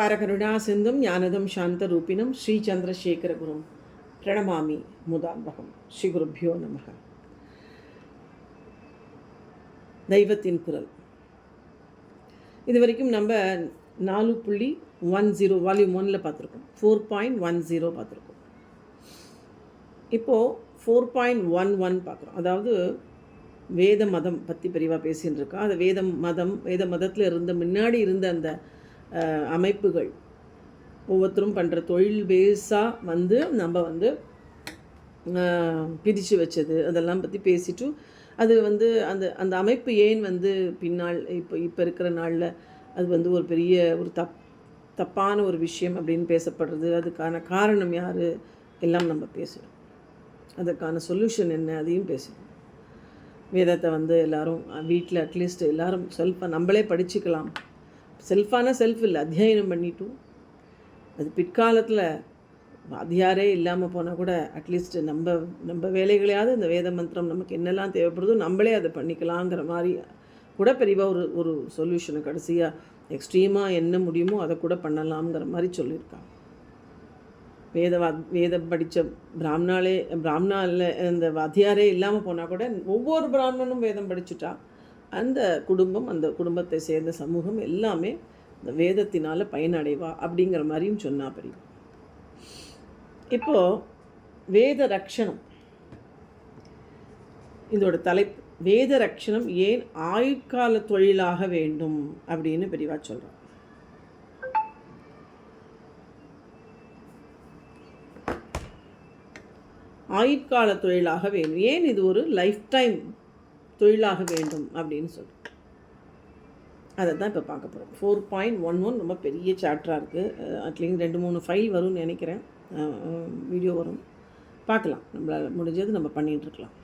பாரகருணா சிந்தும் ஞானதம் சாந்தரூபிணம் ஸ்ரீ சந்திரசேகரகுரும் பிரணமாமி முதாம்பகம் ஸ்ரீ குருப்பியோ நமக தெய்வத்தின் குரல். இது வரைக்கும் நம்ம நாலு புள்ளி ஒன் ஜீரோ வால்யூம் ஒனில் பார்த்துருக்கோம். ஃபோர் பாயிண்ட் ஒன் ஜீரோ பார்த்துருக்கோம். இப்போது ஃபோர் பாயிண்ட் ஒன் ஒன் பார்க்குறோம். அதாவது வேத மதம் பற்றி பிரிவாக பேசின்னு இருக்கோம் அந்த வேத மதம் வேத மதத்தில் இருந்த முன்னாடி இருந்த அந்த அமைப்புகள். ஒவ்வொருத்தரும் பண்ணுற தொழில் பேஸாக வந்து நம்ம வந்து பிரித்து வச்சது. அதெல்லாம் பற்றி பேசிட்டு அது வந்து அந்த அந்த அமைப்பு ஏன் வந்து பின்னால் இப்போ இப்போ இருக்கிற நாளில் அது வந்து ஒரு பெரிய ஒரு தப் தப்பான ஒரு விஷயம் அப்படின்னு பேசப்படுறது அதுக்கான காரணம் யார்? எல்லாம் நம்ம பேசுகிறோம் அதுக்கான சொல்யூஷன் என்ன? அதையும் பேசுகிறோம் வேதத்தை வந்து எல்லாரும் வீட்டில் அட்லீஸ்ட் எல்லாரும் செல்ஃபாக நம்மளே படிச்சுக்கலாம். செல்ஃபான செல்ஃப் இல்லை அத்தியாயனம் பண்ணிட்டும். அது பிற்காலத்தில் வாத்தியாரே இல்லாமல் போனால் கூட அட்லீஸ்ட் நம்ம நம்ம வேலைகளையாவது இந்த வேத மந்திரம் நமக்கு என்னெல்லாம் தேவைப்படுதோ நம்மளே அதை பண்ணிக்கலாங்கிற மாதிரி கூட பெரியவா ஒரு ஒரு சொல்யூஷனை கடைசியாக எக்ஸ்ட்ரீமாக என்ன முடியுமோ அதை கூட பண்ணலாம்ங்கிற மாதிரி சொல்லியிருக்காங்க. வேத வா- வேதம் படித்த பிராமணாலே பிராமணா இந்த வாத்தியாரே இல்லாமல் போனால் கூட ஒவ்வொரு பிராமணனும் வேதம் படிச்சுட்டா. அந்த குடும்பம் அந்த குடும்பத்தை சேர்ந்த சமூகம் எல்லாமே இந்த வேதத்தினால் பயனடைவா அப்படிங்கிற மாதிரியும் சொன்னா பெரியவா இப்போது வேத ரக்ஷணம். இதோட தலைப்பு வேத ரக்ஷணம் ஏன் ஆயுட்கால தொழிலாக வேண்டும் அப்படின்னு பெரியவா சொல்கிறோம் ஆயுட்கால தொழிலாக வேண்டும். ஏன் இது ஒரு லைஃப் டைம் தொழிலாக வேண்டும் அப்படின்னு சொல்லி. அதை தான் இப்போ பார்க்க போகிறோம் ஃபோர் பாயிண்ட் ஒன் ஒன் ரொம்ப பெரிய சாப்டராக இருக்குது அட்லீஸ்ட் ரெண்டு மூணு ஃபைல் வரும்னு நினைக்கிறேன். வீடியோ வரும். பார்க்கலாம். நம்மளால் முடிஞ்சது நம்ம பண்ணிகிட்ருக்கலாம்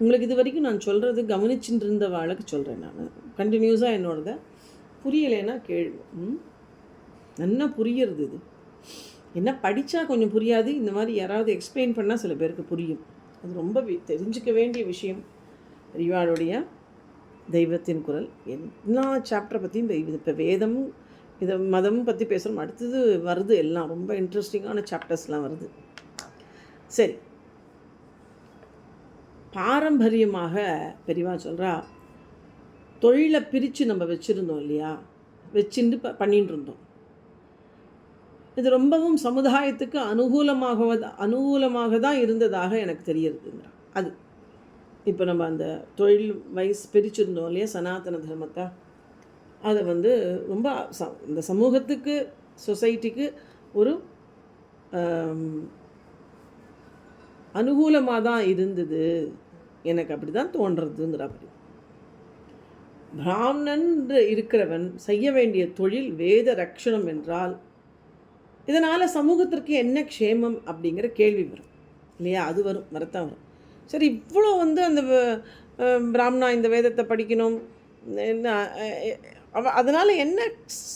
உங்களுக்கு இது வரைக்கும் நான் சொல்கிறது கவனிச்சுட்டு இருந்த வாளுக்கு சொல்கிறேன் நான் கண்டினியூஸாக என்னோடத புரியலைன்னா கேள்வி ம்? நல்லா புரியறது இது? என்ன படித்தா கொஞ்சம் புரியாது? இந்த மாதிரி யாராவது எக்ஸ்பிளைன் பண்ணால் சில பேருக்கு புரியும். அது ரொம்ப தெரிஞ்சுக்க வேண்டிய விஷயம். பெரியவாளுடைய தெய்வத்தின் குரல். எல்லா சாப்டரை பற்றியும் இது இப்போ வேதம் இதை மதம் பற்றி பேசுகிறோம் அடுத்தது வருது எல்லாம். ரொம்ப இன்ட்ரெஸ்டிங்கான சாப்டர்ஸ்லாம் வருது. சரி. பாரம்பரியமாக பெரியவா சொல்கிறா தொழிலை பிரித்து நம்ம வச்சுருந்தோம் இல்லையா? வச்சுட்டு ப பண்ணிட்டு இருந்தோம். இது ரொம்பவும் சமுதாயத்துக்கு அனுகூலமாக அனுகூலமாக தான் இருந்ததாக எனக்கு தெரியறதுங்கிறான் அது இப்போ நம்ம அந்த தொழில் வயசு பிரிச்சிருந்தோம் இல்லையா? சனாதன தர்மத்தை. அதை வந்து ரொம்ப ச இந்த சமூகத்துக்கு சொசைட்டிக்கு ஒரு அனுகூலமாக தான் இருந்தது. எனக்கு அப்படி தான் தோன்றதுங்கிற அப்படி பிராமணன் இருக்கிறவன் செய்ய வேண்டிய தொழில் வேத ரக்ஷணம் என்றால் இதனால் சமூகத்திற்கு என்ன க்ஷேமம் அப்படிங்கிற கேள்வி வரும். இல்லையா? அது வரும் வரத்தான் வரும். சரி இவ்வளோ வந்து அந்த வ- பிராமணா இந்த வேதத்தை படிக்கணும். என்ன அவ அதனால் என்ன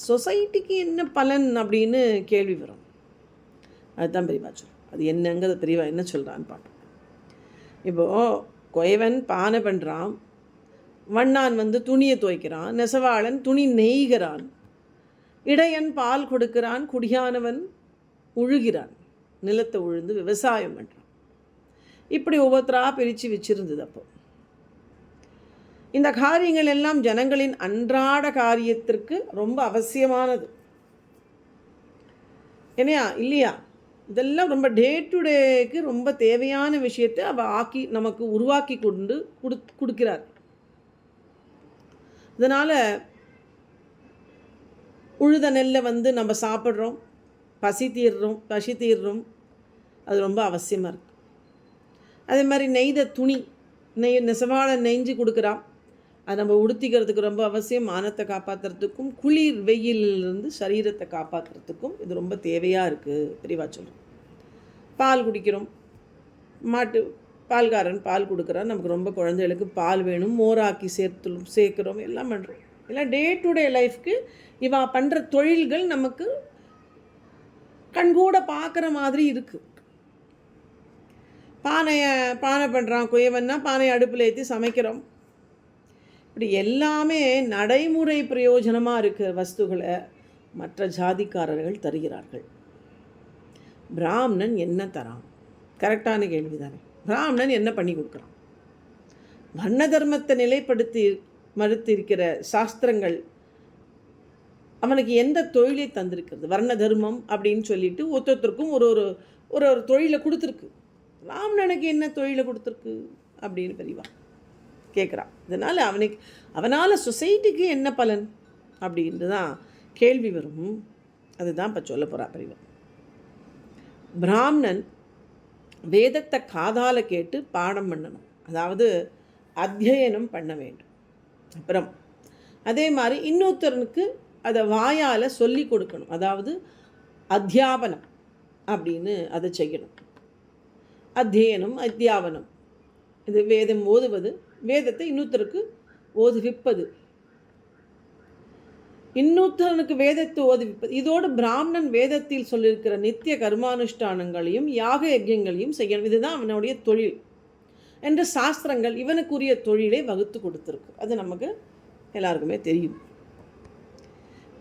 சொசைட்டிக்கு என்ன பலன் அப்படின்னு கேள்வி வரும். அதுதான் பெரியவா சொல்கிறோம் அது என்னங்கிறது பெரியவா என்ன சொல்கிறான்னு பார்ப்போம். இப்போது கொயவன் பானை பண்ணுறான் வண்ணான் வந்து துணியை துவைக்கிறான். நெசவாளன் துணி நெய்கிறான். இடையன் பால் கொடுக்கிறான். குடியானவன் உழுகிறான். நிலத்தை உழுந்து விவசாயம் பண்ணுறான் இப்படி ஒவ்வொருத்தராக பிரித்து வச்சிருந்தது அப்போ. இந்த காரியங்கள் எல்லாம் ஜனங்களின் அன்றாட காரியத்திற்கு ரொம்ப அவசியமானது. என்னையா இல்லையா? இதெல்லாம் ரொம்ப டே டு டேக்கு ரொம்ப தேவையான விஷயத்தை அவ ஆக்கி நமக்கு உருவாக்கி கொண்டு கொடு கொடுக்கிறார். இதனால் உழுத நெல்லை வந்து நம்ம சாப்பிட்றோம் பசி தீர்றோம் பசி தீர்றோம். அது ரொம்ப அவசியமாக இருக்குது அதே மாதிரி நெய்த துணி நெய் நெசவாள நெஞ்சு கொடுக்குறான். அது நம்ம உடுத்திக்கிறதுக்கு ரொம்ப அவசியம். மானத்தை காப்பாற்றுறதுக்கும் குளிர் வெயிலிருந்து சரீரத்தை காப்பாற்றுறதுக்கும் இது ரொம்ப தேவையாக இருக்குது பெரியவா சொல்கிறோம் பால் குடிக்கிறோம். மாட்டு பால்காரன் பால் கொடுக்குறான். நமக்கு ரொம்ப குழந்தைகளுக்கு பால் வேணும். மோராக்கி சேர்த்து சேர்க்குறோம். எல்லாம் பண்ணுறோம் எல்லாம் டே டு டே லைஃப்க்கு இவா பண்ணுற தொழில்கள் நமக்கு கண்கூட பார்க்குற மாதிரி இருக்குது பானையை பானை பண்ணுறான் குயவன்னா பானையை அடுப்பில் ஏற்றி சமைக்கிறோம். இப்படி எல்லாமே நடைமுறை பிரயோஜனமாக இருக்கிற வஸ்துகளை மற்ற ஜாதிக்காரர்கள் தருகிறார்கள். பிராமணன் என்ன தரான்? கரெக்டான கேள்வி தானே பிராமணன் என்ன பண்ணி கொடுக்குறான்? வர்ண தர்மத்தை நிலைப்படுத்தி மறுத்திருக்கிற சாஸ்திரங்கள் அவனுக்கு எந்த தொழிலை தந்திருக்கிறது? வர்ண தர்மம் அப்படின்னு சொல்லிட்டு ஒருத்தருக்கும் ஒரு ஒரு ஒரு ஒரு தொழிலை கொடுத்துருக்கு. ராமணனுக்கு என்ன தொழிலை கொடுத்துருக்கு அப்படின்னு பெரியவா கேட்குறான் இதனால் அவனுக்கு அவனால் சொசைட்டிக்கு என்ன பலன் அப்படின்ட்டு தான் கேள்வி வரும். அதுதான் இப்போ சொல்ல போகிறா பெரியவா. பிராமணன் வேதத்தை காதால் கேட்டு பாடம் பண்ணணும். அதாவது அத்தியனம் பண்ண வேண்டும். அப்புறம் அதே மாதிரி இன்னொருத்தருனுக்கு அதை வாயால் சொல்லி கொடுக்கணும். அதாவது அத்தியாபனம் அப்படின்னு அதை செய்யணும். அத்தியனம் அத்தியாவனம். இது வேதம் ஓதுவது வேதத்தை இன்னொருத்தருக்கு ஓதுவிப்பது. இன்னொருத்தனுக்கு வேதத்தை ஓதுவிப்பது. இதோடு பிராமணன் வேதத்தில் சொல்லியிருக்கிற நித்திய கர்மானுஷ்டானங்களையும் யாக யஜ்யங்களையும் செய்யணும். இதுதான் அவனுடைய தொழில். என்று சாஸ்திரங்கள் இவனுக்குரிய தொழிலை வகுத்து கொடுத்துருக்கு. அது நமக்கு எல்லாருக்குமே தெரியும்.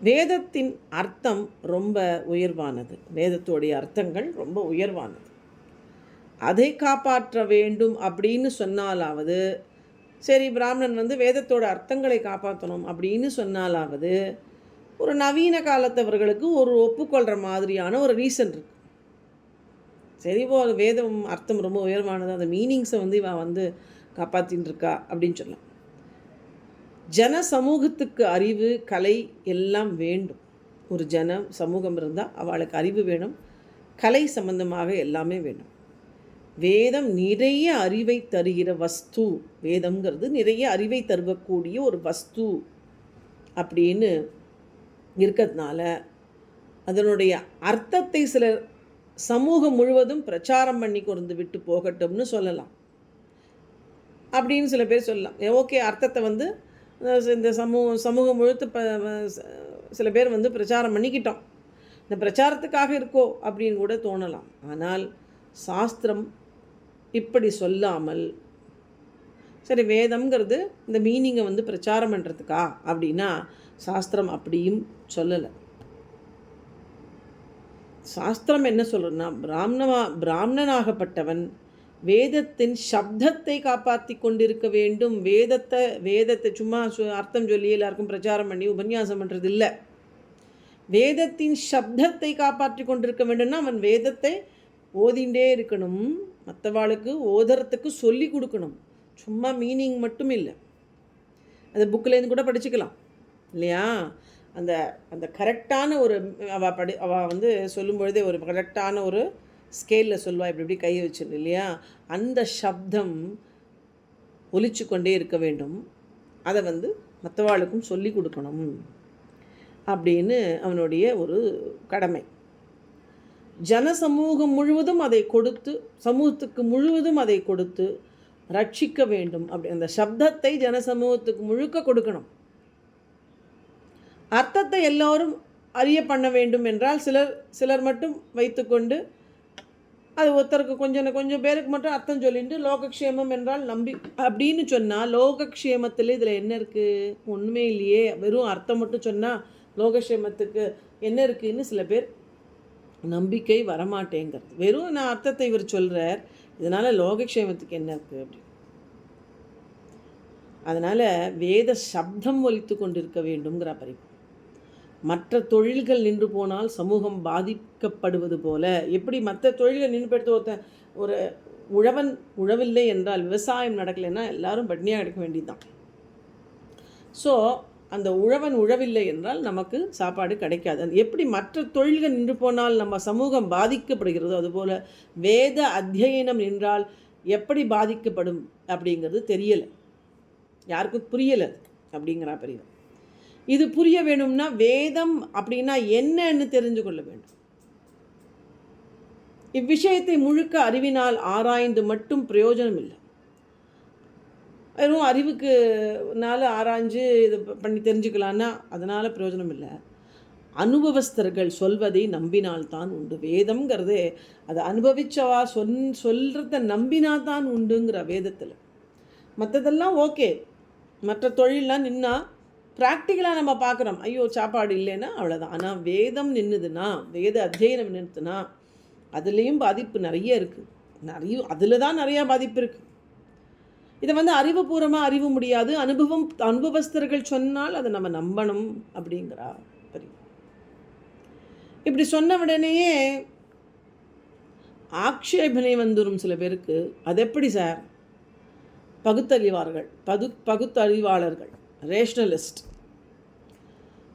வேதத்தின் அர்த்தம் ரொம்ப உயர்வானது. வேதத்துடைய அர்த்தங்கள் ரொம்ப உயர்வானது. அதை காப்பாற்ற வேண்டும் அப்படின்னு சொன்னாலாவது சரி பிராமணன் வந்து வேதத்தோட அர்த்தங்களை காப்பாற்றணும் அப்படின்னு சொன்னாலாவது ஒரு நவீன காலத்தவர்களுக்கு ஒரு ஒப்புக்கொள்கிற மாதிரியான ஒரு ரீசன் இருக்கு. சரி போ வேதம் அர்த்தம் ரொம்ப உயர்வானது அந்த மீனிங்ஸை வந்து இவன் வந்து காப்பாற்றின்னு இருக்கா அப்படின்னு சொல்லலாம். ஜன சமூகத்துக்கு அறிவு கலை எல்லாம் வேண்டும். ஒரு ஜன சமூகம் இருந்தால் அவளுக்கு அறிவு வேணும். கலை சம்பந்தமாக எல்லாமே வேணும். வேதம் நிறைய அறிவை தருகிற வஸ்து. வேதம்ங்கிறது நிறைய அறிவை தருவக்கூடிய ஒரு வஸ்து அப்படின்னு இருக்கிறதுனால அதனுடைய அர்த்தத்தை சிலர் சமூகம் முழுவதும் பிரச்சாரம் பண்ணி கொண்டு விட்டு போகட்டும்னு சொல்லலாம். அப்படின்னு சில பேர் சொல்லலாம். ஓகே அர்த்தத்தை வந்து இந்த சமூக சமூகம் முழுத்து ப சில பேர் வந்து பிரச்சாரம் பண்ணிக்கிட்டோம். இந்த பிரச்சாரத்துக்காக இருக்கோ அப்படின்னு கூட தோணலாம். ஆனால் சாஸ்திரம் இப்படி சொல்லாமல். சரி வேதம்ங்கிறது இந்த மீனிங்கை வந்து பிரச்சாரம் பண்ணுறதுக்கா அப்படின்னா சாஸ்திரம் அப்படியும் சொல்லலை. சாஸ்திரம் என்ன சொல்கிறதுனா பிராமணமா பிராமணனாகப்பட்டவன் வேதத்தின் சப்தத்தை காப்பாற்றி கொண்டிருக்க வேண்டும். வேதத்தை வேதத்தை சும்மா அர்த்தம் சொல்லி எல்லாருக்கும் பிரச்சாரம் பண்ணி உபன்யாசம் பண்ணுறது இல்லை வேதத்தின் சப்தத்தை காப்பாற்றி கொண்டிருக்க வேண்டும்னா அவன் வேதத்தை ஓதிண்டே இருக்கணும். மற்றவாளுக்கு ஓதுறதுக்கு சொல்லி கொடுக்கணும். சும்மா மீனிங் மட்டும் இல்லை. அந்த புக்கிலேருந்து கூட படிச்சுக்கலாம். இல்லையா? அந்த அந்த கரெக்டான ஒரு அவள் படி அவள் வந்து சொல்லும் பொழுதே ஒரு கரெக்டான ஒரு ஸ்கேலில் சொல்லுவா. இப்படி இப்படி கை வச்சிரு இல்லையா? அந்த சப்தம் ஒலிச்சு கொண்டே இருக்க வேண்டும். அதை வந்து மற்றவாளுக்கும் சொல்லி கொடுக்கணும். அப்படின்னு அவனுடைய ஒரு கடமை. ஜன சமூகம் முழுவதும் அதை கொடுத்து சமூகத்துக்கு முழுவதும் அதை கொடுத்து ரட்சிக்க வேண்டும். அப்படி அந்த சப்தத்தை ஜன சமூகத்துக்கு முழுக்க கொடுக்கணும். அர்த்தத்தை எல்லோரும் அறிய பண்ண வேண்டும் என்றால் சிலர் சிலர் மட்டும் வைத்துக்கொண்டு அது ஒருத்தருக்கு கொஞ்சம் கொஞ்சம் பேருக்கு மட்டும் அர்த்தம் சொல்லிட்டு லோகக்ஷேமம் என்றால் நம்பி அப்படின்னு சொன்னால் லோகக்ஷேமத்தில் இதில் என்ன இருக்குது ஒன்றுமே இல்லையே. வெறும் அர்த்தம் மட்டும் சொன்னால் லோகக்ஷேமத்துக்கு என்ன இருக்குதுன்னு சில பேர் நம்பிக்கை வரமாட்டேங்கிறது. வெறும் நான் அர்த்தத்தை இவர் சொல்கிறார் இதனால் லோகக்ஷேமத்துக்கு என்ன இருக்குது அப்படி? அதனால் வேத சப்தம் ஒலித்து கொண்டிருக்க வேண்டுங்கிற பறிப்பு மற்ற தொழில்கள் நின்று போனால் சமூகம் பாதிக்கப்படுவது போல. எப்படி மற்ற தொழில்கள் நின்று போயிட்டு ஒருத்தன் ஒரு உழவன் உழவில்லை என்றால் விவசாயம் நடக்கலைன்னா எல்லாரும் பட்னியாக எடுக்க வேண்டியதுதான். ஸோ அந்த உழவன் உழவில்லை என்றால் நமக்கு சாப்பாடு கிடைக்காது. அது எப்படி மற்ற தொழில்கள் நின்று போனால் நம்ம சமூகம் பாதிக்கப்படுகிறதோ அதுபோல் வேத அத்தியனம் நின்றால் எப்படி பாதிக்கப்படும் அப்படிங்கிறது தெரியலை. யாருக்கும் புரியலை அப்படிங்கிறா பெரியவர் இது புரிய வேணும்னா வேதம் அப்படின்னா என்னன்னு தெரிஞ்சு கொள்ள வேண்டும். இவ்விஷயத்தை முழுக்க அறிவினால் ஆராய்ந்து மட்டும் பிரயோஜனம் இல்லை வெறும் அறிவுக்குனால ஆராய்ஞ்சு இது பண்ணி தெரிஞ்சுக்கலான்னா அதனால் பிரயோஜனம் இல்லை அனுபவஸ்தர்கள் சொல்வதை நம்பினால்தான் உண்டு. வேதம்ங்கிறது அதை அனுபவிச்சவா சொன் சொல்கிறத நம்பினால்தான் உண்டுங்கிற வேதத்தில். மற்றதெல்லாம் ஓகே. மற்ற தொழிலெலாம் நின்னா ப்ராக்டிக்கலாக நம்ம பார்க்குறோம் ஐயோ சாப்பாடு இல்லைன்னா அவ்வளோதான் ஆனால் வேதம் நின்றுதுன்னா வேத அத்தியனம் நின்றுதுன்னா அதுலேயும் பாதிப்பு நிறைய இருக்குது நிறைய அதில் தான் நிறையா பாதிப்பு இருக்குது இதை வந்து அறிவுபூர்வமாக அறிவு முடியாது. அனுபவம் அனுபவஸ்தர்கள் சொன்னால் அதை நம்ம நம்பணும் அப்படிங்கிறா பெரிய இப்படி சொன்ன உடனேயே ஆக்ஷேபனை வந்துடும் சில பேருக்கு. அது எப்படி சார்? பகுத்தறிவார்கள் பகு பகுத்தறிவாளர்கள் ரேஷ்னலிஸ்ட்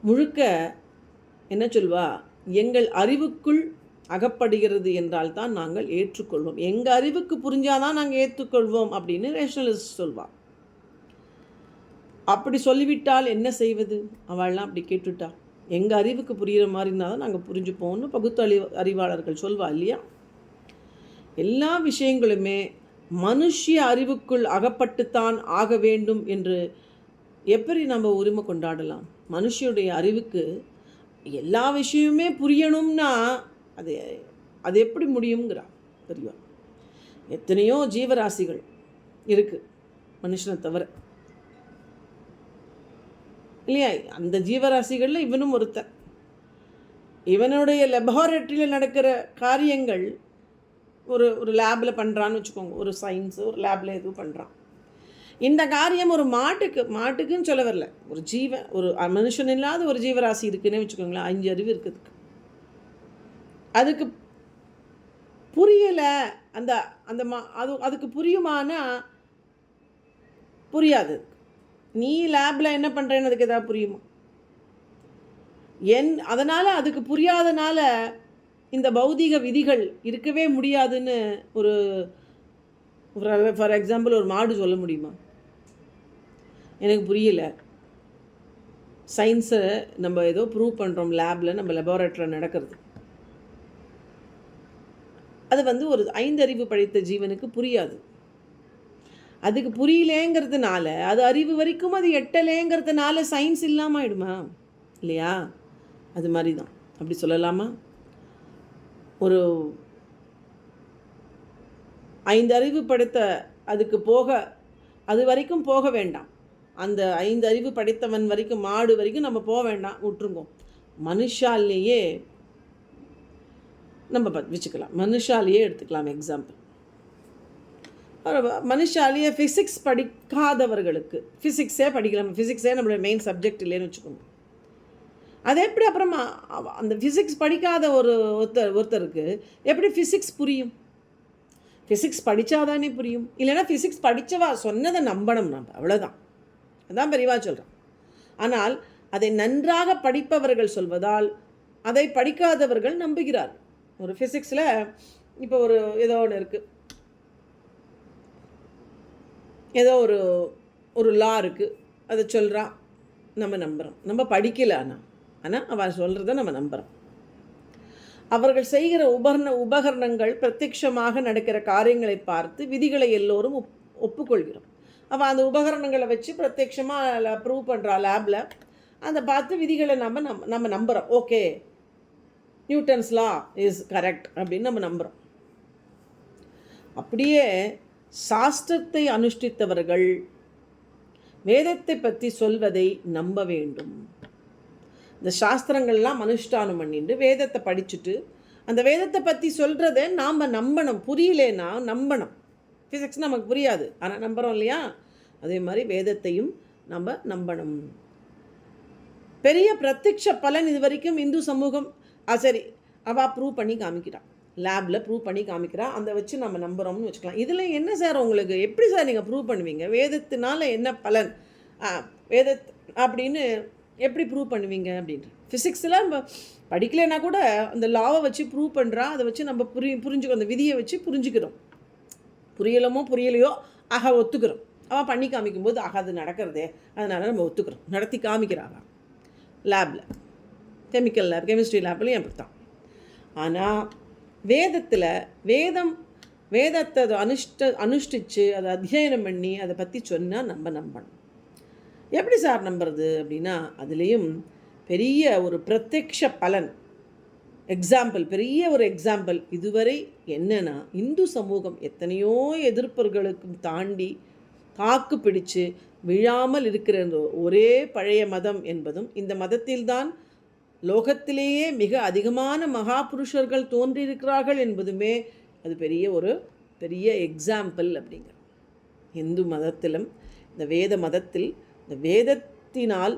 முழுக்க என்ன சொல்வா? எங்கள் அறிவுக்குள் அகப்படுகிறது என்றால் தான் நாங்கள் ஏற்றுக்கொள்வோம். எங்கள் அறிவுக்கு புரிஞ்சாதான் நாங்கள் ஏற்றுக்கொள்வோம் அப்படின்னு ரேஷனலிஸ்ட் சொல்வாள் அப்படி சொல்லிவிட்டால் என்ன செய்வது? அவள்லாம் அப்படி கேட்டுட்டா. எங்கள் அறிவுக்கு புரிகிற மாதிரி இருந்தால் தான் நாங்கள் புரிஞ்சுப்போம்னு பகுத்தறிவு அறிவாளர்கள் சொல்வா இல்லையா? எல்லா விஷயங்களுமே மனுஷிய அறிவுக்குள் அகப்பட்டுத்தான் ஆக வேண்டும் என்று எப்படி நம்ம உரிமை கொண்டாடலாம்? மனுஷியுடைய அறிவுக்கு எல்லா விஷயமுமே புரியணும்னா அது அது எப்படி முடியுங்கிறா பெரியவா. எத்தனையோ ஜீவராசிகள் இருக்குது மனுஷனை தவிர. இல்லையா? அந்த ஜீவராசிகளில் இவனும் ஒருத்தன். இவனுடைய லெபார்டரியில் நடக்கிற காரியங்கள் ஒரு ஒரு லேபில் பண்ணுறான்னு வச்சுக்கோங்க. ஒரு சயின்ஸு ஒரு லேபில் எதுவும் பண்ணுறான் இந்த காரியம் ஒரு மாட்டுக்கு மாட்டுக்குன்னு சொல்ல வரல. ஒரு ஜீவன் ஒரு மனுஷன் இல்லாத ஒரு ஜீவராசி இருக்குன்னே வச்சுக்கோங்களேன். அஞ்சு அறிவு இருக்கிறதுக்கு அதுக்கு புரியலை அந்த அந்த மா அது அதுக்கு புரியுமானா புரியாது. நீ லேபில் என்ன பண்ணுறேன்னு அதுக்கு எதாவது புரியுமா? என் அதனால் அதுக்கு புரியாதனால இந்த பௌதிக விதிகள் இருக்கவே முடியாதுன்னு ஒரு ஃபார் எக்ஸாம்பிள் ஒரு மாடு சொல்ல முடியுமா? எனக்கு புரியல. சயின்ஸை நம்ம ஏதோ ப்ரூவ் பண்ணுறோம் லேபில் நம்ம லெபார்ட்டரியில் நடக்கிறது. அது வந்து ஒரு ஐந்தறிவு படைத்த ஜீவனுக்கு புரியாது. அதுக்கு புரியலேங்கிறதுனால அது அறிவு வரைக்கும் அது எட்டலேங்கிறதுனால சயின்ஸ் இல்லாமல் ஆயிடுமா இல்லையா? அது மாதிரி தான் அப்படி சொல்லலாமா? ஒரு ஐந்து அறிவு படைத்த அதுக்கு போக அது வரைக்கும் போக வேண்டாம். அந்த ஐந்து அறிவு படைத்தவன் வரைக்கும் மாடு வரைக்கும் நம்ம போக வேண்டாம். விட்டுருங்கோம் மனுஷாலேயே நம்ம வச்சுக்கலாம். மனுஷாலேயே எடுத்துக்கலாம் எக்ஸாம்பிள் மனுஷாலேயே ஃபிசிக்ஸ் படிக்காதவர்களுக்கு ஃபிசிக்ஸே படிக்கலாம் ஃபிசிக்ஸே நம்மளோட மெயின் சப்ஜெக்ட் இல்லைன்னு வச்சுக்கோங்க. அது எப்படி அப்புறமா அந்த ஃபிசிக்ஸ் படிக்காத ஒரு ஒருத்தர் ஒருத்தருக்கு எப்படி ஃபிசிக்ஸ் புரியும்? ஃபிசிக்ஸ் படித்தாதானே புரியும்? இல்லைன்னா ஃபிசிக்ஸ் படித்தவா சொன்னதை நம்பணும் நம்ம அவ்வளோதான் அதான் பெரியவா சொல்கிறேன் ஆனால் அதை நன்றாக படிப்பவர்கள் சொல்வதால் அதை படிக்காதவர்கள் நம்புகிறார்கள். ஒரு ஃபிசிக்ஸில் இப்போ ஒரு ஏதோ ஒன்று இருக்குது ஏதோ ஒரு ஒரு லா இருக்குது அதை சொல்கிறான் நம்ம நம்புகிறோம் நம்ம படிக்கல ஆனால் ஆனால் அவன் சொல்கிறத நம்ம நம்புகிறோம் அவர்கள் செய்கிற உபகரண உபகரணங்கள் பிரத்யட்சமாக நடக்கிற காரியங்களை பார்த்து விதிகளை எல்லோரும் ஒப் ஒப்புக்கொள்கிறோம். அவள் அந்த உபகரணங்களை வச்சு பிரத்யட்சமாக ப்ரூவ் பண்ணுறா லேபில் அதை பார்த்து விதிகளை நம்ம நம் நம்ம நம்புகிறோம் okay Newton's law is correct அப்படின்னு நம்ம நம்புகிறோம் அப்படியே சாஸ்திரத்தை அனுஷ்டித்தவர்கள் வேதத்தை பற்றி சொல்வதை நம்ப வேண்டும். இந்த சாஸ்திரங்கள்லாம் அனுஷ்டானம் பண்ணிட்டு வேதத்தை படிச்சுட்டு அந்த வேதத்தை பற்றி சொல்கிறத நாம் நம்பணும். புரியலேன்னா நம்பணும். ஃபிசிக்ஸ் நமக்கு புரியாது. ஆனால் நம்புகிறோம் இல்லையா? அதே மாதிரி வேதத்தையும் நம்ம நம்பணும். பெரிய பிரத்யக்ஷ பலன் இது வரைக்கும் இந்து சமூகம் ஆ சரி. அவள் ப்ரூவ் பண்ணி காமிக்கிறான் லேபில் ப்ரூவ் பண்ணி காமிக்கிறா. அந்த வச்சு நம்ம நம்புகிறோம்னு வச்சுக்கலாம். இதில் என்ன சார் உங்களுக்கு? எப்படி சார் நீங்கள் ப்ரூவ் பண்ணுவீங்க? வேதத்தினால என்ன பலன்? வேத அப்படின்னு எப்படி ப்ரூவ் பண்ணுவீங்க அப்படின்ட்டு ஃபிசிக்ஸில் நம்ம படிக்கலைன்னா கூட அந்த லாவை வச்சு ப்ரூவ் பண்ணுறா அதை வச்சு நம்ம புரி புரிஞ்சுக்கிறோம் அந்த விதியை வச்சு புரிஞ்சுக்கிறோம். புரியலமோ புரியலையோ ஆக ஒத்துக்கிறோம். அவன் பண்ணி காமிக்கும்போது ஆக அது நடக்கிறதே. அதனால் நம்ம ஒத்துக்கிறோம். நடத்தி காமிக்கிறாங்க லேபில் கெமிக்கல் லேப் கெமிஸ்ட்ரி லேப்லையும் அப்படி தான் ஆனால் வேதத்தில் வேதம் வேதத்தை அதை அனுஷ்ட அனுஷ்டித்து அதை அத்தியனம் பண்ணி அதை பற்றி சொன்னால் நம்ம நம்பணும். எப்படி சார் நம்புறது அப்படின்னா அதுலேயும் பெரிய ஒரு பிரத்யக்ஷ பலன். எக்ஸாம்பிள் பெரிய ஒரு எக்ஸாம்பிள் இதுவரை என்னென்னா இந்து சமூகம் எத்தனையோ எதிர்ப்புகளுக்கும் தாண்டி தாக்கு பிடிச்சு விழாமல் இருக்கிற ஒரே பழைய மதம் என்பதும் இந்த மதத்தில்தான் லோகத்திலேயே மிக அதிகமான மகா புருஷர்கள் தோன்றியிருக்கிறார்கள் என்பதுமே அது பெரிய ஒரு பெரிய எக்ஸாம்பிள் அப்படிங்கிற இந்து மதத்திலும் இந்த வேத மதத்தில் இந்த வேதத்தினால்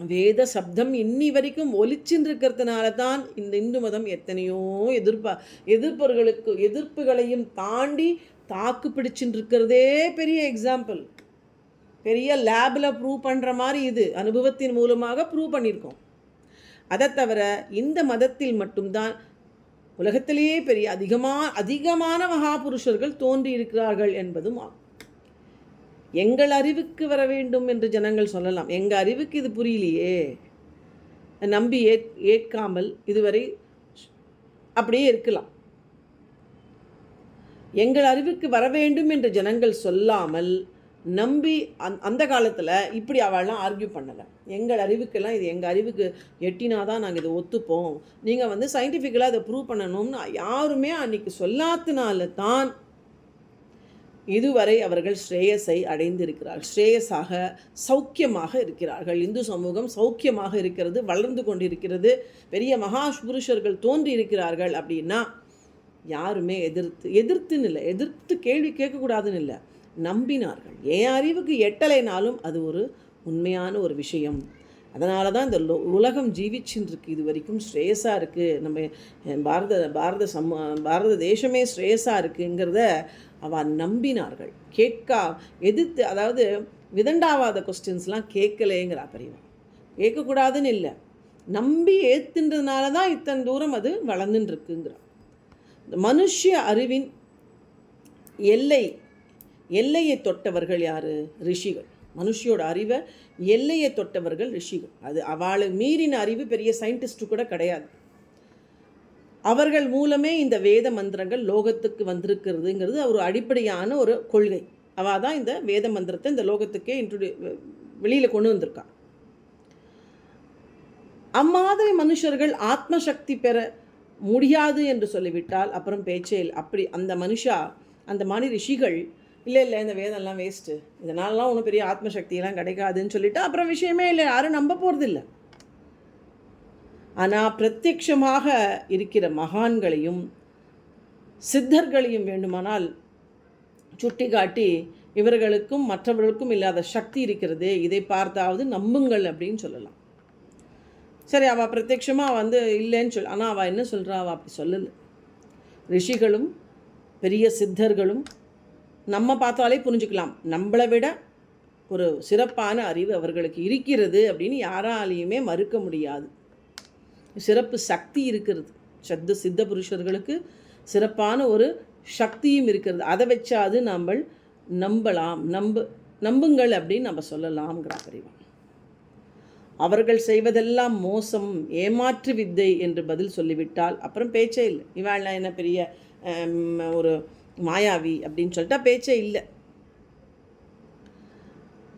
வேத சப்தம் இன்னி வரைக்கும் ஒலிச்சின்றிருக்கிறதுனால தான் இந்த இந்து மதம் எத்தனையோ எதிர்ப்பா எதிர்ப்பவர்களுக்கு எதிர்ப்புகளையும் தாண்டி தாக்கு பிடிச்சின்றிருக்கிறதே பெரிய எக்ஸாம்பிள் பெரிய லேபில் ப்ரூவ் பண்ணுற மாதிரி இது அனுபவத்தின் மூலமாக ப்ரூவ் பண்ணியிருக்கோம். அதை தவிர இந்த மதத்தில் மட்டும்தான் உலகத்திலேயே பெரிய அதிகமாக அதிகமான மகாபுருஷர்கள் தோன்றியிருக்கிறார்கள் என்பதும் ஆகும் எங்கள் அறிவுக்கு வர வேண்டும் என்று ஜனங்கள் சொல்லலாம். எங்கள் அறிவுக்கு இது புரியலையே. நம்பி ஏற் ஏற்காமல் இதுவரை அப்படியே இருக்கலாம். எங்கள் அறிவுக்கு வர வேண்டும் என்று ஜனங்கள் சொல்லாமல் நம்பி அந் அந்த காலத்தில் இப்படி அவள்லாம் ஆர்கியூ பண்ணலை. எங்கள் அறிவுக்கெல்லாம் இது எங்கள் அறிவுக்கு எட்டினாதான் நாங்கள் இதை ஒத்துப்போம். நீங்கள் வந்து சயின்டிஃபிக்கலாக அதை ப்ரூவ் பண்ணணும்னு யாருமே அன்னைக்கு சொல்லாதனால தான் இதுவரை அவர்கள் ஸ்ரேயஸை அடைந்திருக்கிறார்கள் ஸ்ரேயஸாக சௌக்கியமாக இருக்கிறார்கள். இந்து சமூகம் சௌக்கியமாக இருக்கிறது வளர்ந்து கொண்டிருக்கிறது. பெரிய மகா புருஷர்கள் தோன்றி இருக்கிறார்கள் அப்படின்னா யாருமே எதிர்த்து எதிர்த்துன்னு இல்லை. எதிர்த்து கேள்வி கேட்கக்கூடாதுன்னு இல்லை. நம்பினார்கள். என் அறிவுக்கு எட்டலைனாலும் அது ஒரு உண்மையான ஒரு விஷயம். அதனால தான் இந்த உலகம் ஜீவிச்சுருக்கு இது வரைக்கும் ஸ்ரேயஸாக இருக்குது நம்ம பாரத பாரத சம பாரத தேசமே ஸ்ரேயஸாக இருக்குங்கிறத அவ நம்பினார்கள். கேட்கா எதிர்த்து அதாவது விதண்டாவாத கொஸ்டின்ஸ்லாம் கேட்கலேங்கிறா பெரியவா கேட்கக்கூடாதுன்னு இல்லை. நம்பி ஏற்றுன்றதுனால தான் இத்தனை தூரம் அது வளர்ந்துட்டுருக்குங்கிறான் இந்த மனுஷ அறிவின் எல்லை எல்லையை தொட்டவர்கள் யார்? ரிஷிகள். மனுஷியோட அறிவை எல்லையை தொட்டவர்கள் ரிஷிகள். அது அவளை மீறின அறிவு பெரிய சயின்டிஸ்ட்டு கூட கிடையாது. அவர்கள் மூலமே இந்த வேத மந்திரங்கள் லோகத்துக்கு வந்திருக்கிறதுங்கிறது ஒரு அடிப்படையான ஒரு கொள்கை. அவள் தான் இந்த வேத மந்திரத்தை இந்த லோகத்துக்கே இன்ட்ரடியூ வெளியில் கொண்டு வந்திருக்கா. அம்மாதிரி மனுஷர்கள் ஆத்மசக்தி பெற முடியாது என்று சொல்லிவிட்டால் அப்புறம் பேச்சே அப்படி அந்த மனுஷா அந்த மாதிரி ரிஷிகள் இல்லை இல்லை இந்த வேதம்லாம் வேஸ்ட்டு இதனாலலாம் ஒன்றும் பெரிய ஆத்மசக்தியெல்லாம் கிடைக்காதுன்னு சொல்லிவிட்டு அப்புறம் விஷயமே இல்லை. யாரும் நம்ப போகிறதில்ல ஆனால் பிரத்யட்சமாக இருக்கிற மகான்களையும் சித்தர்களையும் வேண்டுமானால் சுட்டி காட்டி இவர்களுக்கும் மற்றவர்களுக்கும் இல்லாத சக்தி இருக்கிறது இதை பார்த்தாவது நம்புங்கள் அப்படின்னு சொல்லலாம். சரி அவள் பிரத்யட்சமாக வந்து இல்லைன்னு சொல் ஆனால் அவள் என்ன சொல்கிறா அவள் அப்படி சொல்லலை. ரிஷிகளும் பெரிய சித்தர்களும் நம்ம பார்த்தாலே புரிஞ்சுக்கலாம். நம்மளை விட ஒரு சிறப்பான அறிவு அவர்களுக்கு இருக்கிறது அப்படின்னு யாராலையுமே மறுக்க முடியாது. சிறப்பு சக்தி இருக்கிறது. சத்து சித்த புருஷர்களுக்கு சிறப்பான ஒரு சக்தியும் இருக்கிறது. அதை வச்சாது நம்ம நம்பலாம். நம்ப நம்புங்கள் அப்படின்னு நம்ம சொல்லலாம்ங்கிற அறிவா அவர்கள் செய்வதெல்லாம் மோசம் ஏமாற்று வித்தை என்று பதில் சொல்லிவிட்டால் அப்புறம் பேச்சே இல்லை. இவாள்லாம் என்ன பெரிய ஒரு மாயாவி அப்படின்னு சொல்லிட்டா பேச்சே இல்லை.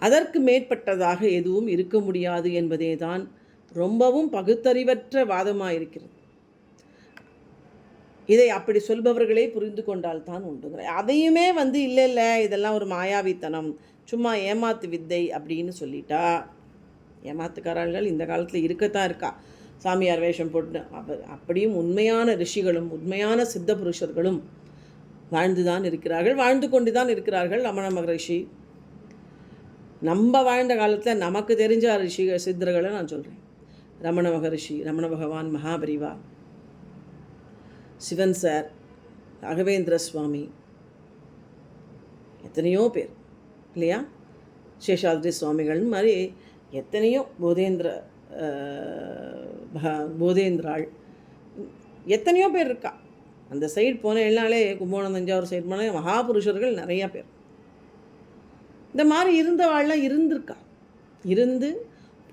அதற்கு மேற்பட்டதாக எதுவும் இருக்க முடியாது என்பதே தான் ரொம்பவும் பகுத்தறிவற்ற வாதமாக இருக்கிறது இதை அப்படி சொல்பவர்களே புரிந்து கொண்டால் தான் உண்டுங்கிற அதையுமே வந்து இல்லை இல்லை இதெல்லாம் ஒரு மாயாவித்தனம் சும்மா ஏமாத்து வித்தை அப்படின்னு சொல்லிட்டா ஏமாத்துக்காரர்கள் இந்த காலத்தில் இருக்கத்தான் இருக்கா. சாமியார் வேஷம் போட்டு அப்படியும் உண்மையான ரிஷிகளும் உண்மையான சித்த புருஷர்களும் வாழ்ந்து தான் இருக்கிறார்கள் வாழ்ந்து கொண்டு தான் இருக்கிறார்கள் ரமண மகரிஷி. நம்ம வாழ்ந்த காலத்தில் நமக்கு தெரிஞ்ச ரிஷி சித்தர்களை நான் சொல்கிறேன் ரமண மகரிஷி ரமண பகவான் மகாபரிவா சிவன் சார் ராகவேந்திர சுவாமி எத்தனையோ பேர் இல்லையா? சேஷாத்ரி சுவாமிகள் மாதிரி எத்தனையோ போதேந்திர போதேந்திராள் எத்தனையோ பேர் இருக்கா? அந்த சைடு போன எல்லாலே தஞ்சாவூர் சைடு போனால் மகாபுருஷர்கள் நிறையா பேர். இந்த மாதிரி இருந்தவாள்லாம் இருந்திருக்கா? இருந்து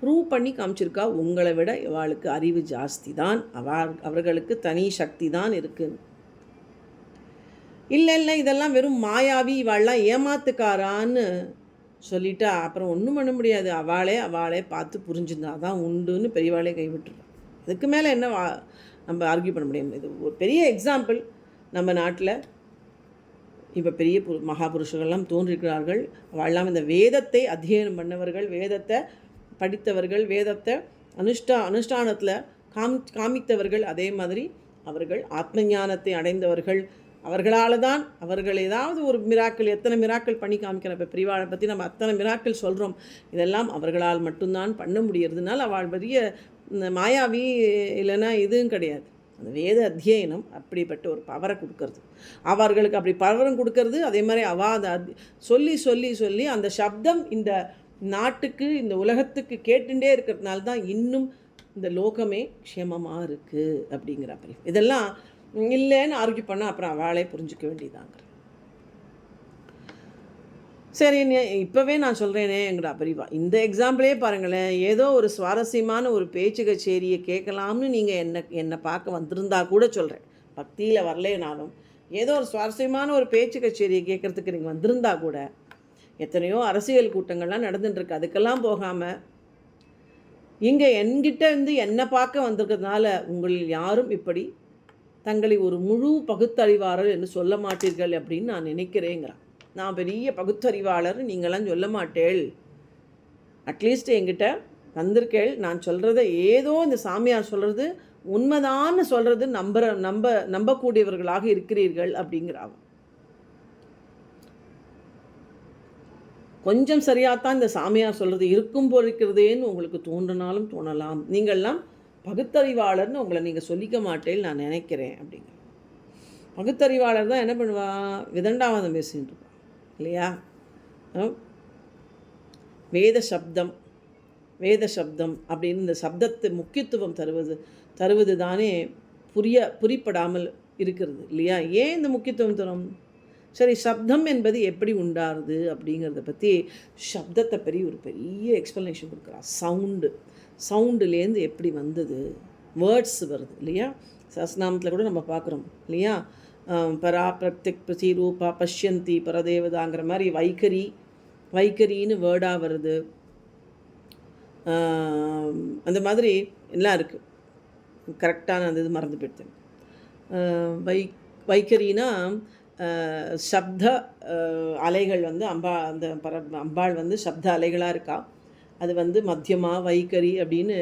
ப்ரூவ் பண்ணி காமிச்சிருக்கா? உங்களை விட இவாளுக்கு அறிவு ஜாஸ்தி தான் அவா அவர்களுக்கு தனி சக்தி தான் இருக்குது இல்லை இல்லை இதெல்லாம் வெறும் மாயாவி இவாள்லாம் ஏமாத்துக்காரான்னு சொல்லிட்டா அப்புறம் ஒன்றும் பண்ண முடியாது. அவளே அவளே பார்த்து புரிஞ்சுருந்தா தான் உண்டுன்னு பெரியவாளே கைவிட்டுருவான் அதுக்கு மேலே என்ன நம்ம ஆர்கியூ பண்ண முடியும் இது ஒரு பெரிய எக்ஸாம்பிள் நம்ம நாட்டில் இப்போ பெரிய புரு மகாபுருஷர்கள்லாம் தோன்றிருக்கிறார்கள். அவெல்லாம் இந்த வேதத்தை அத்தியனம் பண்ணவர்கள் வேதத்தை படித்தவர்கள் வேதத்தை அனுஷ்டா அனுஷ்டானத்தில் காம் காமித்தவர்கள். அதே மாதிரி அவர்கள் ஆத்ம ஞானத்தை அடைந்தவர்கள். அவர்களால் தான் அவர்கள் ஏதாவது ஒரு மிராக்கள் எத்தனை மிராக்கள் பண்ணி காமிக்கிறோம் இப்போ பிரிவாளை பற்றி நம்ம அத்தனை மிராக்கள் சொல்கிறோம் இதெல்லாம் அவர்களால் மட்டும்தான் பண்ண முடியறதுனால அவள் பெரிய இந்த மாயாவி இல்லைன்னா இதுவும் கிடையாது. அந்த வேத அத்தியனம் அப்படிப்பட்ட ஒரு பவரை கொடுக்கறது. அவர்களுக்கு அப்படி பவரம் கொடுக்கறது அதே மாதிரி அவா அந்த சொல்லி சொல்லி சொல்லி அந்த சப்தம் இந்த நாட்டுக்கு இந்த உலகத்துக்கு கேட்டுட்டே இருக்கிறதுனால தான் இன்னும் இந்த லோகமே க்ஷேமமாக இருக்குது அப்படிங்கிற அப்படி இதெல்லாம் இல்லைன்னு ஆர்கியூ பண்ணால் அப்புறம் அவளே புரிஞ்சுக்க வேண்டியதாங்கிற சரி இப்போவே நான் சொல்கிறேனே எங்கடா பிரிவா. இந்த எக்ஸாம்பிளே பாருங்களேன் ஏதோ ஒரு சுவாரஸ்யமான ஒரு பேச்சு கச்சேரியை கேட்கலாம்னு நீங்கள் என்ன என்னை பார்க்க வந்திருந்தா கூட சொல்கிறேன் பக்தியில் வரலேனாலும் ஏதோ ஒரு சுவாரஸ்யமான ஒரு பேச்சு கச்சேரியை கேட்குறதுக்கு நீங்கள் வந்திருந்தா கூட எத்தனையோ அரசியல் கூட்டங்கள்லாம் நடந்துட்டுருக்கு அதுக்கெல்லாம் போகாமல் இங்கே என்கிட்ட இருந்து என்னை பார்க்க வந்திருக்கிறதுனால உங்களில் யாரும் இப்படி தங்களை ஒரு முழு பகுத்தறிவாளர் என்று சொல்ல மாட்டீர்கள் அப்படின்னு நான் நினைக்கிறேங்கிறான். நான் பெரிய பகுத்தறிவாளர் நீங்களாம் சொல்ல மாட்டேள். அட்லீஸ்ட் என்கிட்ட வந்திருக்கேள். நான் சொல்கிறத ஏதோ இந்த சாமியார் சொல்கிறது உண்மைதான்னு சொல்கிறது நம்புற நம்ப நம்பக்கூடியவர்களாக இருக்கிறீர்கள் அப்படிங்கிறாங்க. கொஞ்சம் சரியாகத்தான் இந்த சாமியார் சொல்கிறது இருக்கும் போல் இருக்கிறதேன்னு உங்களுக்கு தோன்றினாலும் தோணலாம். நீங்கள்லாம் பகுத்தறிவாளர்னு உங்களை நீங்கள் சொல்லிக்க மாட்டேன்னு நான் நினைக்கிறேன் அப்படிங்க. பகுத்தறிவாளர் தான் என்ன பண்ணுவா? விதண்டாவாதம் பேசிட்டு இருப்பான் இல்லையா? வேத சப்தம் வேத சப்தம் அப்படின்னு இந்த சப்தத்து முக்கியத்துவம் தருவது தருவது தானே புரிய புரிப்படாமல் இருக்கிறது இல்லையா? ஏன் இந்த முக்கியத்துவம் தரும்? சரி சப்தம் என்பது எப்படி உண்டாருது அப்படிங்கிறத பற்றி சப்தத்தை பெரிய ஒரு பெரிய எக்ஸ்ப்ளனேஷன் கொடுக்குறா. சவுண்டு சவுண்டுலேருந்து எப்படி வந்தது? வேர்ட்ஸ் வருது இல்லையா? சஸ்நாமத்தில் கூட நம்ம பார்க்குறோம் இல்லையா? பராப்ரக்திக் பரா ரூபா பஷ்யந்தி பரதேவதாங்கிற மாதிரி வைகரி வைகரின்னு வேர்டாக வருது. அந்த மாதிரி எல்லாம் இருக்குது கரெக்டான அந்த இது மறந்து போயிட்டேன் வை வைக்கரினா சப்த அலைகள் வந்து அம்பா அந்த பர அம்பாள் வந்து சப்த அலைகளாக இருக்கா. அது வந்து மத்தியமாக வைக்கரி அப்படின்னு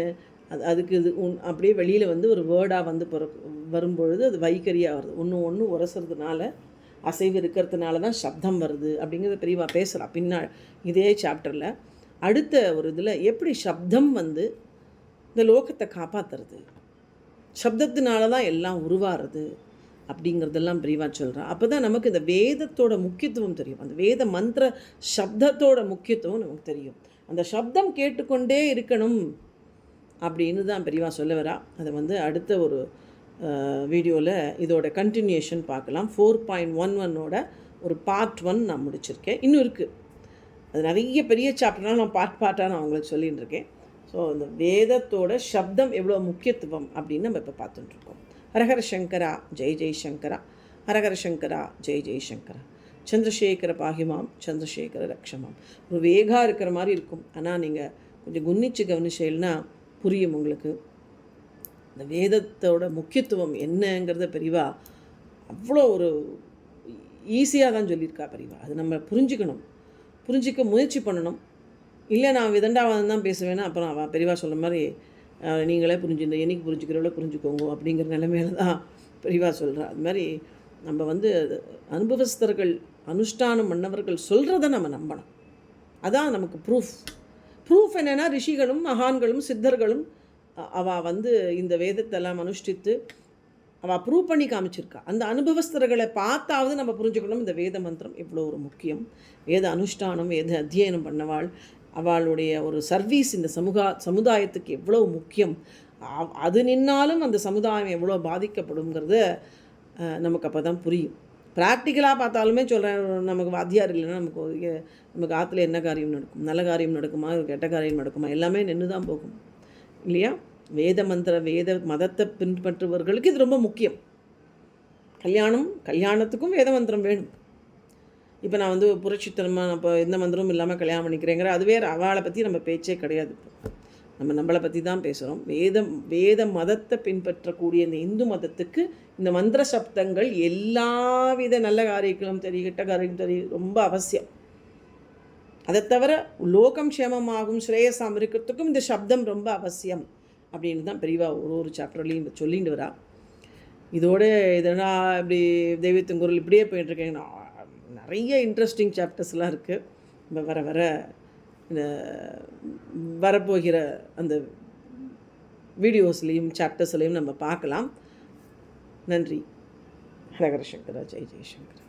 அது அதுக்கு இது உன் அப்படியே வெளியில் வந்து ஒரு வேர்டாக வந்து பிறக்கு வரும்பொழுது அது வைக்கரியாக வருது. ஒன்று ஒன்று உரசுறதுனால அசைவு இருக்கிறதுனால தான் சப்தம் வருது அப்படிங்கிறத பெரியவா பேசுகிறா பின்னா இதே சாப்டரில் அடுத்த ஒரு இதில் எப்படி சப்தம் வந்து இந்த லோகத்தை காப்பாற்றுறது சப்தத்தினால தான் எல்லாம் உருவாகிறது அப்படிங்கிறதெல்லாம் பிரிவாக சொல்கிறேன் அப்போ தான் நமக்கு இந்த வேதத்தோட முக்கியத்துவம் தெரியும். அந்த வேத மந்திர சப்தத்தோட முக்கியத்துவம் நமக்கு தெரியும். அந்த சப்தம் கேட்டுக்கொண்டே இருக்கணும். அப்படின்னு தான் பெரியவா சொல்ல வரா. அதை வந்து அடுத்த ஒரு வீடியோவில் இதோட கண்டினியூஷன் பார்க்கலாம். ஃபோர் பாயிண்ட் ஒன் ஒன்னோட ஒரு பார்ட் ஒன் நான் முடிச்சிருக்கேன். இன்னும் இருக்குது அது நிறைய பெரிய சாப்டர்லாம் நான் பார்ட் பார்ட்டாக நான் அவங்களுக்கு சொல்லிகிட்டு இருக்கேன். ஸோ இந்த வேதத்தோட சப்தம் எவ்வளோ முக்கியத்துவம் அப்படின்னு நம்ம இப்போ பார்த்துட்டுருக்கோம் ஹரஹர சங்கரா ஜெய் ஜெய் சங்கரா. ஹரஹர சங்கரா ஜெய் ஜெய் சங்கரா. சந்திரசேகர பாகிமாம் சந்திரசேகர ரக்ஷமாம் ஒரு வேகாக இருக்கிற மாதிரி இருக்கும். ஆனால் நீங்கள் கொஞ்சம் குன்னிச்சு கவனிச்சேன்னா புரியும் உங்களுக்கு. இந்த வேதத்தோட முக்கியத்துவம் என்னங்கிறத பெரியவா அவ்வளோ ஒரு ஈஸியாக தான் சொல்லியிருக்கா பெரியவா. அது நம்ம புரிஞ்சுக்கணும். புரிஞ்சிக்க முயற்சி பண்ணணும். இல்லை நான் விதண்டாவாதம் தான் பேசுவேன்னா அப்புறம் அவள் பெரியவா சொல்ல மாதிரி நீங்களே புரிஞ்சுங்க. என்னைக்கு புரிஞ்சுக்கிறவளோ புரிஞ்சுக்கோங்க. அப்படிங்கிற நிலைமையில தான் பெரியவா சொல்கிறா அது மாதிரி நம்ம வந்து அனுபவஸ்தர்கள் அனுஷ்டானம் பண்ணவர்கள் சொல்கிறத நம்ம நம்பணும். அதான் நமக்கு ப்ரூஃப் ப்ரூஃப் என்னென்னா ரிஷிகளும் மகான்களும் சித்தர்களும் அவள் வந்து இந்த வேதத்தெல்லாம் அனுஷ்டித்து அவள் ப்ரூவ் பண்ணி காமிச்சிருக்கா. அந்த அனுபவஸ்தர்களை பார்த்தாவது நம்ம புரிஞ்சுக்கணும். இந்த வேத மந்திரம் எவ்வளோ ஒரு முக்கியம். வேத அனுஷ்டானம் வேத அத்தியனம் பண்ணவாள். அவளுடைய ஒரு சர்வீஸ் இந்த சமூகா சமுதாயத்துக்கு எவ்வளோ முக்கியம். அது நின்னாலும் அந்த சமுதாயம் எவ்வளோ பாதிக்கப்படுங்கிறத நமக்கு அப்போ தான் புரியும். ப்ராக்டிக்கலாக பார்த்தாலுமே சொல்கிறேன் நமக்கு வாத்தியார் இல்லைன்னா நமக்கு நம்ம எ- நமக்கு ஆற்றுல என்ன காரியம் நடக்கும்? நல்ல காரியம் நடக்குமா? கெட்ட காரியம் நடக்குமா? எல்லாமே நின்று தான் போகும். இல்லையா? வேத மந்திர வேத மதத்தை பின்பற்றுபவர்களுக்கு இது ரொம்ப முக்கியம். கல்யாணம் கல்யாணத்துக்கும் வேத மந்திரம் வேணும். இப்போ நான் வந்து புரட்சித்தனமாக நான் இப்போ எந்த மந்திரமும் இல்லாமல் கல்யாணம் பண்ணிக்கிறேங்கிற அது வேறு அவளை பற்றி நம்ம பேச்சே கிடையாது இப்போ. நம்ம நம்மளை பற்றி தான் பேசுகிறோம் வேதம் வேத மதத்தை பின்பற்றக்கூடிய இந்த இந்து மதத்துக்கு இந்த மந்திர சப்தங்கள் எல்லா வித நல்ல காரியங்களும் தெரிய கெட்ட காரியம் சரி ரொம்ப அவசியம். அதை தவிர லோகம் க்ஷேமமாகும் ஸ்ரேயசாம் இருக்கிறதுக்கும் இந்த சப்தம் ரொம்ப அவசியம் அப்படின்னு தான் பெரியவா ஒரு ஒரு சாப்டர்லையும் சொல்லிட்டு வரா. இதோடு இதெல்லாம் இப்படி தெய்வத்தின் குரல் இப்படியே போயிட்டுருக்கேன் நிறைய இன்ட்ரெஸ்டிங் சாப்டர்ஸ்லாம் இருக்குது இப்போ வர வர இந்த வரப்போகிற அந்த வீடியோஸ்லேயும் சாப்டர்ஸ்லேயும் நம்ம பார்க்கலாம். நன்றி. ஹரஹர சங்கரா ஜெய் ஜெய்சங்கர்.